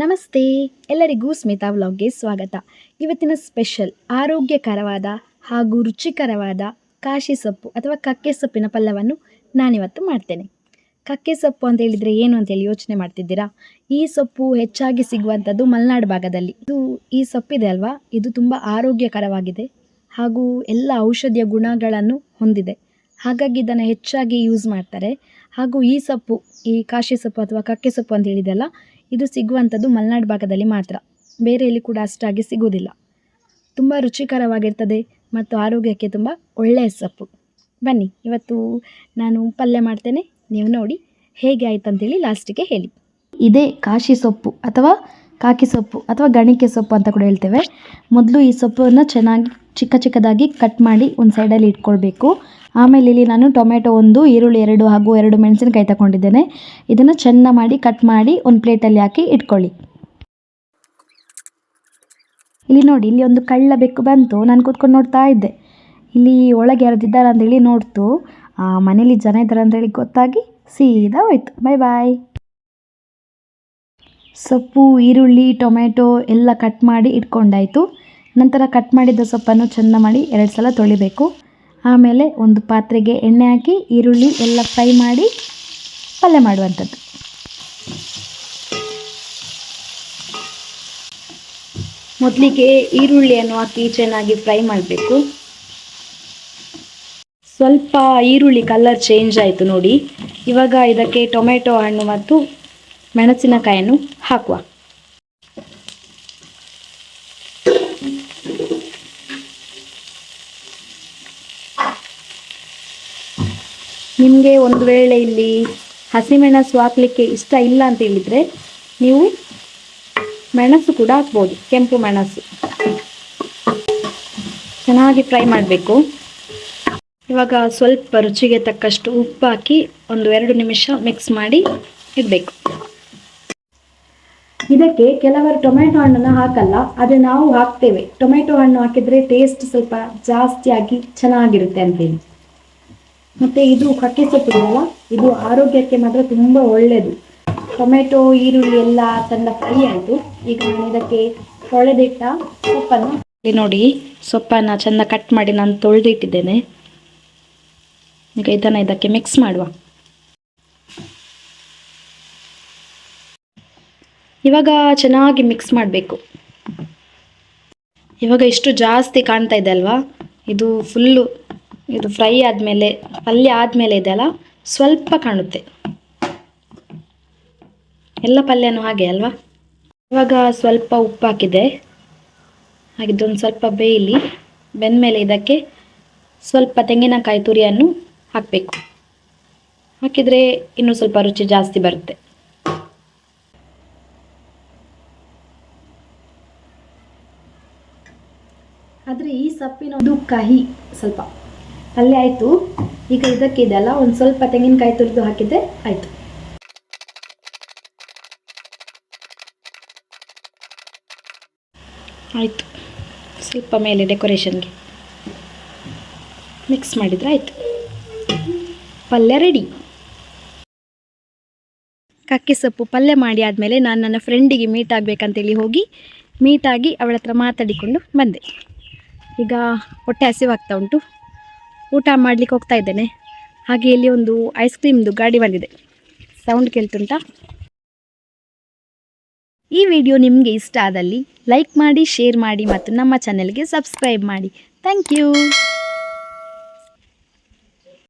ನಮಸ್ತೆ, ಎಲ್ಲರಿಗೂ ಸ್ಮಿತಾ ವ್ಲಾಗ್ಗೆ ಸ್ವಾಗತ. ಇವತ್ತಿನ ಸ್ಪೆಷಲ್, ಆರೋಗ್ಯಕರವಾದ ಹಾಗೂ ರುಚಿಕರವಾದ ಕಾಶಿ ಸೊಪ್ಪು ಅಥವಾ ಕಕ್ಕೆ ಸೊಪ್ಪಿನ ಪಲ್ಯವನ್ನು ನಾನಿವತ್ತು ಮಾಡ್ತೇನೆ. ಕಕ್ಕೆ ಸೊಪ್ಪು ಅಂತ ಹೇಳಿದರೆ ಏನು ಅಂತೇಳಿ ಯೋಚನೆ ಮಾಡ್ತಿದ್ದೀರಾ? ಈ ಸೊಪ್ಪು ಹೆಚ್ಚಾಗಿ ಸಿಗುವಂಥದ್ದು ಮಲೆನಾಡು ಭಾಗದಲ್ಲಿ. ಇದು, ಈ ಸೊಪ್ಪಿದೆ ಅಲ್ವಾ? ಇದು ತುಂಬ ಆರೋಗ್ಯಕರವಾಗಿದೆ ಹಾಗೂ ಎಲ್ಲ ಔಷಧಿಯ ಗುಣಗಳನ್ನು ಹೊಂದಿದೆ. ಹಾಗಾಗಿ ಇದನ್ನು ಹೆಚ್ಚಾಗಿ ಯೂಸ್ ಮಾಡ್ತಾರೆ. ಹಾಗೂ ಈ ಸೊಪ್ಪು, ಈ ಕಾಶಿ ಸೊಪ್ಪು ಅಥವಾ ಕಕ್ಕೆ ಸೊಪ್ಪು ಅಂತ ಹೇಳಿದೆಲ್ಲ ಇದು ಸಿಗುವಂಥದ್ದು ಮಲೆನಾಡು ಭಾಗದಲ್ಲಿ ಮಾತ್ರ. ಬೇರೆ ಎಲ್ಲಿ ಕೂಡ ಅಷ್ಟಾಗಿ ಸಿಗೋದಿಲ್ಲ ತುಂಬ ರುಚಿಕರವಾಗಿರ್ತದೆ ಮತ್ತು ಆರೋಗ್ಯಕ್ಕೆ ತುಂಬ ಒಳ್ಳೆಯ ಸೊಪ್ಪು. ಬನ್ನಿ, ಇವತ್ತು ನಾನು ಪಲ್ಯ ಮಾಡ್ತೇನೆ. ನೀವು ನೋಡಿ ಹೇಗೆ ಆಯ್ತು ಅಂತೇಳಿ ಲಾಸ್ಟಿಗೆ ಹೇಳಿ. ಇದೇ ಕಾಶಿ ಸೊಪ್ಪು ಅಥವಾ ಕಾಕಿ ಸೊಪ್ಪು ಅಥವಾ ಗಣಿಕೆ ಸೊಪ್ಪು ಅಂತ ಕೂಡ ಹೇಳ್ತೇವೆ. ಮೊದಲು ಈ ಸೊಪ್ಪನ್ನು ಚೆನ್ನಾಗಿ ಚಿಕ್ಕ ಚಿಕ್ಕದಾಗಿ ಕಟ್ ಮಾಡಿ ಒಂದು ಸೈಡಲ್ಲಿ ಇಟ್ಕೊಳ್ಬೇಕು. ಆಮೇಲೆ ಇಲ್ಲಿ ನಾನು ಟೊಮೆಟೊ ಒಂದು, ಈರುಳ್ಳಿ ಎರಡು, ಹಾಗೂ ಎರಡು ಮೆಣಸಿನಕಾಯಿ ತಗೊಂಡಿದ್ದೇನೆ. ಇದನ್ನು ಚೆಂದ ಮಾಡಿ, ಕಟ್ ಮಾಡಿ ಒಂದು ಪ್ಲೇಟಲ್ಲಿ ಹಾಕಿ ಇಟ್ಕೊಳ್ಳಿ. ಇಲ್ಲಿ ನೋಡಿ, ಇಲ್ಲಿ ಒಂದು ಕಳ್ಳ ಬೆಕ್ಕು ಬಂತು. ನಾನು ಕೂತ್ಕೊಂಡು ನೋಡ್ತಾ ಇದ್ದೆ. ಇಲ್ಲಿ ಒಳಗೆ ಯಾರ್ದಿದ್ದಾರೆ ಅಂತೇಳಿ ನೋಡ್ತು. ಮನೇಲಿ ಜನ ಇದ್ದಾರೆ ಅಂತೇಳಿ ಗೊತ್ತಾಗಿ ಸೀದಾ ಹೋಯ್ತು. ಬಾಯ್ ಬಾಯ್ ಸೊಪ್ಪು, ಈರುಳ್ಳಿ, ಟೊಮೆಟೊ ಎಲ್ಲ ಕಟ್ ಮಾಡಿ ಇಟ್ಕೊಂಡಾಯಿತು. ನಂತರ ಕಟ್ ಮಾಡಿದ್ದ ಸೊಪ್ಪನ್ನು ಚೆಂದ ಮಾಡಿ ಎರಡು ಸಲ ತೊಳಿಬೇಕು. ಆಮೇಲೆ ಒಂದು ಪಾತ್ರೆಗೆ ಎಣ್ಣೆ ಹಾಕಿ, ಈರುಳ್ಳಿ ಎಲ್ಲ ಫ್ರೈ ಮಾಡಿ ಪಲ್ಯ ಮಾಡುವಂಥದ್ದು. ಮೊದಲಿಗೆ ಈರುಳ್ಳಿಯನ್ನು ಹಾಕಿ ಚೆನ್ನಾಗಿ ಫ್ರೈ ಮಾಡಬೇಕು. ಸ್ವಲ್ಪ ಈರುಳ್ಳಿ ಕಲರ್ ಚೇಂಜ್ ಆಯಿತು ನೋಡಿ. ಇವಾಗ ಇದಕ್ಕೆ ಟೊಮೆಟೊ ಹಣ್ಣು ಮತ್ತು ಮೆಣಸಿನಕಾಯನ್ನು ಹಾಕುವ. ನಿಮಗೆ ಒಂದು ವೇಳೆ ಇಲ್ಲಿ ಹಸಿಮೆಣಸು ಹಾಕಲಿಕ್ಕೆ ಇಷ್ಟ ಇಲ್ಲ ಅಂತ ಹೇಳಿದರೆ ನೀವು ಮೆಣಸು ಕೂಡ ಹಾಕ್ಬೋದು, ಕೆಂಪು ಮೆಣಸು. ಚೆನ್ನಾಗಿ ಫ್ರೈ ಮಾಡಬೇಕು. ಇವಾಗ ಸ್ವಲ್ಪ ರುಚಿಗೆ ತಕ್ಕಷ್ಟು ಉಪ್ಪು ಹಾಕಿ ಒಂದು ಎರಡು ನಿಮಿಷ ಮಿಕ್ಸ್ ಮಾಡಿ ಇಡಬೇಕು. ಇದಕ್ಕೆ ಕೆಲವರು ಟೊಮೆಟೊ ಹಣ್ಣನ್ನು ಹಾಕಲ್ಲ ಆದರೆ ನಾವು ಹಾಕ್ತೇವೆ. ಟೊಮೆಟೊ ಹಣ್ಣು ಹಾಕಿದರೆ ಟೇಸ್ಟ್ ಸ್ವಲ್ಪ ಜಾಸ್ತಿಯಾಗಿ ಚೆನ್ನಾಗಿರುತ್ತೆ ಅಂತೇಳಿ ಮತ್ತೆ ಇದು ಕಕ್ಕೆ ಸೊಪ್ಪು ಇದೆಯಲ್ಲ ಇದು ಆರೋಗ್ಯಕ್ಕೆ ಮಾತ್ರ ತುಂಬ ಒಳ್ಳೆಯದು ಟೊಮೆಟೊ, ಈರುಳ್ಳಿ ಎಲ್ಲ ಚೆಂದ ಫ್ರೈ ಆಯಿತು. ಈಗ ನಾನು ಇದಕ್ಕೆ ತೊಳೆದಿಟ್ಟ ಸೊಪ್ಪನ್ನು ನೋಡಿ, ಸೊಪ್ಪನ್ನ ಚೆಂದ ಕಟ್ ಮಾಡಿ ನಾನು ತೊಳೆದಿಟ್ಟಿದ್ದೇನೆ. ಈಗ ಇದನ್ನು ಇದಕ್ಕೆ ಮಿಕ್ಸ್ ಮಾಡುವ. ಇವಾಗ ಚೆನ್ನಾಗಿ ಮಿಕ್ಸ್ ಮಾಡಬೇಕು. ಇವಾಗ ಇಷ್ಟು ಜಾಸ್ತಿ ಕಾಣ್ತಾ ಇದೆ ಅಲ್ವಾ? ಇದು ಫುಲ್ಲು ಇದು ಫ್ರೈ ಆದಮೇಲೆ, ಪಲ್ಯ ಆದಮೇಲೆ ಇದೆಯಲ್ಲ, ಸ್ವಲ್ಪ ಕಾಣುತ್ತೆ. ಎಲ್ಲ ಪಲ್ಯನೂ ಹಾಗೆ ಅಲ್ವಾ? ಇವಾಗ ಸ್ವಲ್ಪ ಉಪ್ಪು ಹಾಕಿದೆ. ಹಾಗಿದ್ದೊಂದು ಸ್ವಲ್ಪ ಬೇಯಲಿ, ಬೆಂದಮೇಲೆ ಇದಕ್ಕೆ ಸ್ವಲ್ಪ ತೆಂಗಿನಕಾಯಿ ತುರಿಯನ್ನು ಹಾಕಬೇಕು. ಹಾಕಿದರೆ ಇನ್ನೂ ಸ್ವಲ್ಪ ರುಚಿ ಜಾಸ್ತಿ ಬರುತ್ತೆ. ಆದರೆ ಈ ಸಪ್ಪಿನ ಒಂದು ಕಹಿ ಸ್ವಲ್ಪ. ಪಲ್ಯ ಆಯಿತು. ಈಗ ಇದಕ್ಕೆ ಇದೆಲ್ಲ ಒಂದು ಸ್ವಲ್ಪ ತೆಂಗಿನಕಾಯಿ ತುರಿದು ಹಾಕಿದ್ದೆ ಆಯಿತು. ಆಯಿತು. ಸ್ವಲ್ಪ ಮೇಲೆ ಡೆಕೋರೇಷನ್ಗೆ ಮಿಕ್ಸ್ ಮಾಡಿದರೆ ಆಯಿತು. ಪಲ್ಯ ರೆಡಿ ಕಕ್ಕೆ ಸೊಪ್ಪು ಪಲ್ಯ ಮಾಡಿ ಆದಮೇಲೆ ನಾನು ನನ್ನ ಫ್ರೆಂಡಿಗೆ ಮೀಟ್ ಆಗಬೇಕಂತೇಳಿ ಹೋಗಿ ಮೀಟಾಗಿ ಅವಳ ಹತ್ರ ಮಾತಾಡಿಕೊಂಡು ಬಂದೆ. ಈಗ ಹೊಟ್ಟೆ ಹಸಿವಾಗ್ತಾ ಉಂಟು. ಊಟ ಮಾಡಲಿಕ್ಕೆ ಹೋಗ್ತಾ ಇದ್ದೇನೆ. ಹಾಗೆ ಇಲ್ಲಿ ಒಂದು ಐಸ್ ಕ್ರೀಮ್ದು ಗಾಡಿ ಬಂದಿದೆ. ಸೌಂಡ್ ಕೇಳ್ತುಂಟಾ? ಈ ವಿಡಿಯೋ ನಿಮಗೆ ಇಷ್ಟ ಆದಲ್ಲಿ ಲೈಕ್ ಮಾಡಿ ಶೇರ್ ಮಾಡಿ ಮತ್ತು ನಮ್ಮ ಚಾನೆಲ್ಗೆ ಸಬ್ಸ್ಕ್ರೈಬ್ ಮಾಡಿ. Thank you